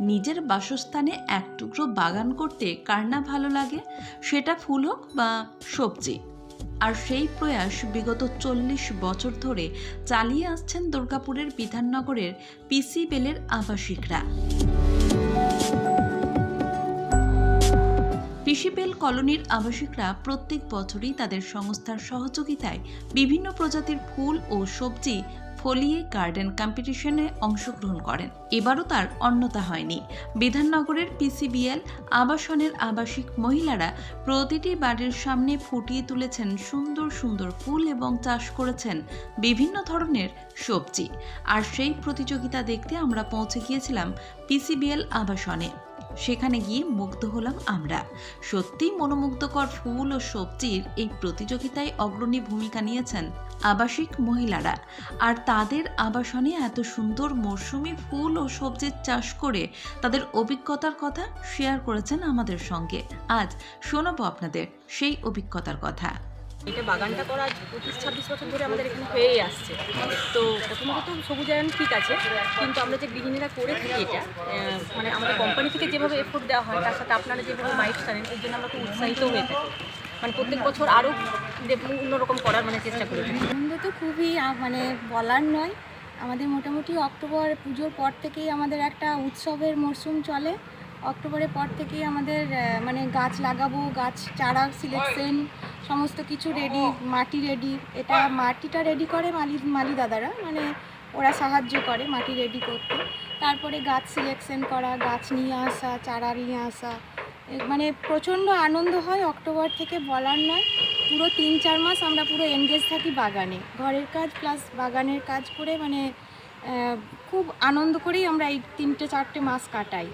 নিজের বাসস্থানে এক টুকরো বাগান করতে কার না ভালো লাগে? সেটা ফুল হোক বা সবজি। আর সেই প্রয়াস বিগত চল্লিশ বছর ধরে চালিয়ে আসছেন দুর্গাপুরের বিধাননগরের পিসি বেলের আবাসিকরা। পিসিবেল কলোনির আবাসিকরা প্রত্যেক বছরই তাদের সংস্থার সহযোগিতায় বিভিন্ন প্রজাতির ফুল ও সবজি ফলিয়ে গার্ডেন কম্পিটিশনে অংশগ্রহণ করেন। এবারও তার অন্যতা হয়নি। বিধাননগরের পিসিবিএল আবাসনের আবাসিক মহিলারা প্রতিটি বাড়ির সামনে ফুটিয়ে তুলেছেন সুন্দর সুন্দর ফুল এবং চাষ করেছেন বিভিন্ন ধরনের সবজি। আর সেই প্রতিযোগিতা দেখতে আমরা পৌঁছে গিয়েছিলাম পিসিবিএল আবাসনে। সেখানে গিয়ে মুগ্ধ হলাম আমরা। সত্যি মনোমুগ্ধকর ফুল ও সবজির এই প্রতিযোগিতায় অগ্রণী ভূমিকা নিয়েছেন আবাসিক মহিলারা। আর তাদের আবাসনে এত সুন্দর মরশুমি ফুল ও সবজির চাষ করে তাদের অভিজ্ঞতার কথা শেয়ার করেছেন আমাদের সঙ্গে। আজ শোনাবো আপনাদের সেই অভিজ্ঞতার কথা। এটা বাগানটা করা পঁচিশ, ছাব্বিশ বছর ধরে আমাদের এখানে হয়েই আসছে। তো প্রথমত সবুজায়ন ঠিক আছে, কিন্তু আমরা যে গৃহিণীরা করে থাকি এটা মানে আমাদের কোম্পানি থেকে যেভাবে এফোর্ট দেওয়া হয়, তার সাথে আপনারা যেভাবে মাইক টানেন, এর জন্য আমরা খুব উৎসাহিত হয়ে থাকি। মানে প্রত্যেক বছর আরও অন্যরকম করার মানে চেষ্টা করে থাকি। আনন্দ তো খুবই মানে বলার নয়। আমাদের মোটামুটি অক্টোবর পুজোর পর থেকেই আমাদের একটা উৎসবের মরশুম চলে। অক্টোবরের পর থেকেই আমাদের মানে গাছ লাগাবো, গাছ চারা সিলেকশন সমস্ত কিছু রেডি মাটি রেডি এটা মাটিটা রেডি করে মালি মালি দাদারা মানে ওরা সাহায্য করে মাটি রেডি করতে। তারপরে গাছ সিলেকশন করা, গাছ নিয়ে আসা, চারা নিয়ে আসা। মানে প্রচণ্ড আনন্দ হয় অক্টোবর থেকে বলার নয়, পুরো তিন চার মাস আমরা পুরো এনগেজ থাকি বাগানে। ঘরের কাজ প্লাস বাগানের কাজ করে মানে খুব আনন্দ করেই আমরা এই তিনটে চারটে মাস কাটাই।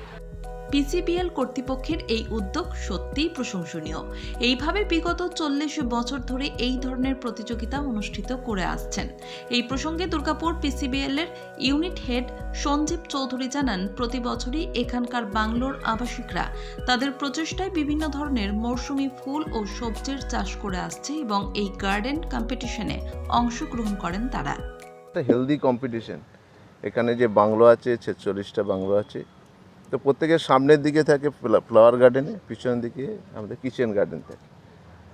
পিসিবিএল কর্তৃপক্ষের এই উদ্যোগ সত্যিই প্রশংসনীয়। এইভাবে বিগত চল্লিশ বছর ধরে এই ধরনের প্রতিযোগিতা অনুষ্ঠিত করে আসছেন। এই প্রসঙ্গে দুর্গাপুর পিসিবিএল এর ইউনিট হেড সঞ্জীব চৌধুরী জানান, প্রতি বছরই এখানকার বাংলোর আবাসিকরা তাদের প্রচেষ্টায় বিভিন্ন ধরনের মৌসুমি ফুল ও সবজির চাষ করে আসছে এবং এই গার্ডেন কম্পিটিশনে অংশগ্রহণ করেন তারা। হেলদি কম্পিটিশন এখানে যে বাংলো আছে, ছেচল্লিশটা বাংলো আছে। তো প্রত্যেকের সামনের দিকে থাকে ফ্লাওয়ার গার্ডেনে পিছনের দিকে আমাদের কিচেন গার্ডেন থাকে।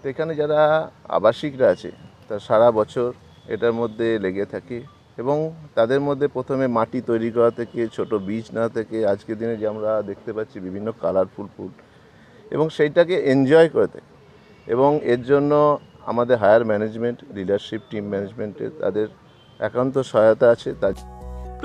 তো এখানে যারা আবাসিকরা আছে, তারা সারা বছর এটার মধ্যে লেগে থাকে এবং তাদের মধ্যে প্রথমে মাটি তৈরি করা থেকে, ছোট বীজ না থেকে, আজকের দিনে যে আমরা দেখতে পাচ্ছি বিভিন্ন কালারফুল ফুল এবং সেইটাকে এনজয় করে থাকে। এবং এর জন্য আমাদের হায়ার ম্যানেজমেন্ট লিডারশিপ টিম ম্যানেজমেন্টের তাদের একান্ত সহায়তা আছে। তার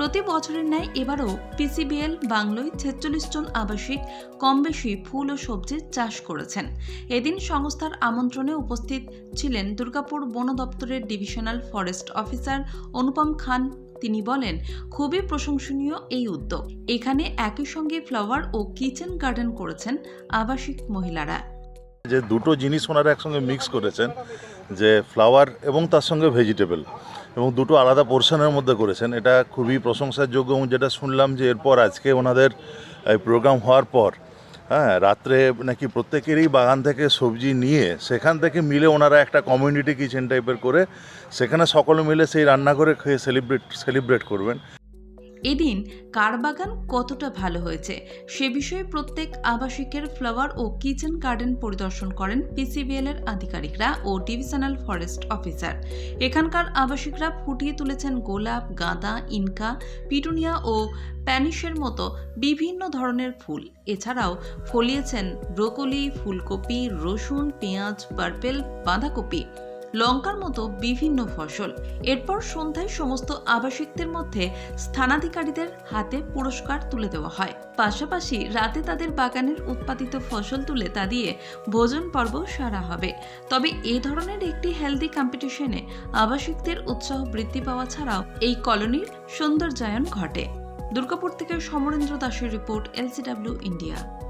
প্রতি বছরের ন্যায় এবারও পিসিবিএল বাংলোয় ছেচল্লিশ জন আবাসিক, কম বেশি ফুল ও সবজির চাষ করেছেন। এদিন সংস্থার আমন্ত্রণে উপস্থিত ছিলেন দুর্গাপুর বন দপ্তরের divisional forest officer Anupam Khan. তিনি বলেন, খুবই প্রশংসনীয় এই উদ্যোগ। এখানে একই সঙ্গে ফ্লাওয়ার ও কিচেন গার্ডেন করেছেন আবাসিক মহিলারা। যে দুটো জিনিস ওনারা একসঙ্গে মিক্স করেছেন, যে ফ্লাওয়ার এবং তার সঙ্গে ভেজিটেবল এবং দুটো আলাদা পোর্শনের মধ্যে করেছেন। এটা খুবই প্রশংসার যোগ্য এবং যেটা শুনলাম যে এরপর আজকে ওনাদের এই প্রোগ্রাম হওয়ার পর হ্যাঁ রাত্রে নাকি প্রত্যেকেরই বাগান থেকে সবজি নিয়ে সেখান থেকে মিলে ওনারা একটা কমিউনিটি কিচেন টাইপের করে সেখানে সকলে মিলে সেই রান্না করে খেয়ে সেলিব্রেট সেলিব্রেট করবেন। এদিন কার বাগান কতটা ভালো হয়েছে সে বিষয়ে প্রত্যেক আবাসিকের ফ্লাওয়ার ও কিচেন গার্ডেন পরিদর্শন করেন পিসিবিএল এর আধিকারিকরা ও ডিভিশনাল ফরেস্ট অফিসার। এখানকার আবাসিকরা ফুটিয়ে তুলেছেন গোলাপ, গাঁদা, ইনকা, পিটুনিয়া ও প্যানিশের মতো বিভিন্ন ধরনের ফুল। এছাড়াও ফলিয়েছেন ব্রোকলি, ফুলকপি, রসুন, পেঁয়াজ, পার্পেল, বাঁধাকপি। লঙ্কার মতো বিভিন্ন ফসল। এরপর সন্ধ্যায় সমস্ত আবাসিকদের মধ্যে স্থানাধিকারীদের হাতে পুরস্কার তুলে দেওয়া হয়। পাশাপাশি রাতে তাদের বাগানের উৎপাদিত ফসল তুলে তা দিয়ে ভোজন পর্ব সারা হবে। তবে এ ধরনের একটি হেলদি কম্পিটিশনে আবাসিকদের উৎসাহ বৃদ্ধি পাওয়া ছাড়াও এই কলোনির সৌন্দর্যায়ন ঘটে। দুর্গাপুর থেকে সমরেন্দ্র দাসের report LCW India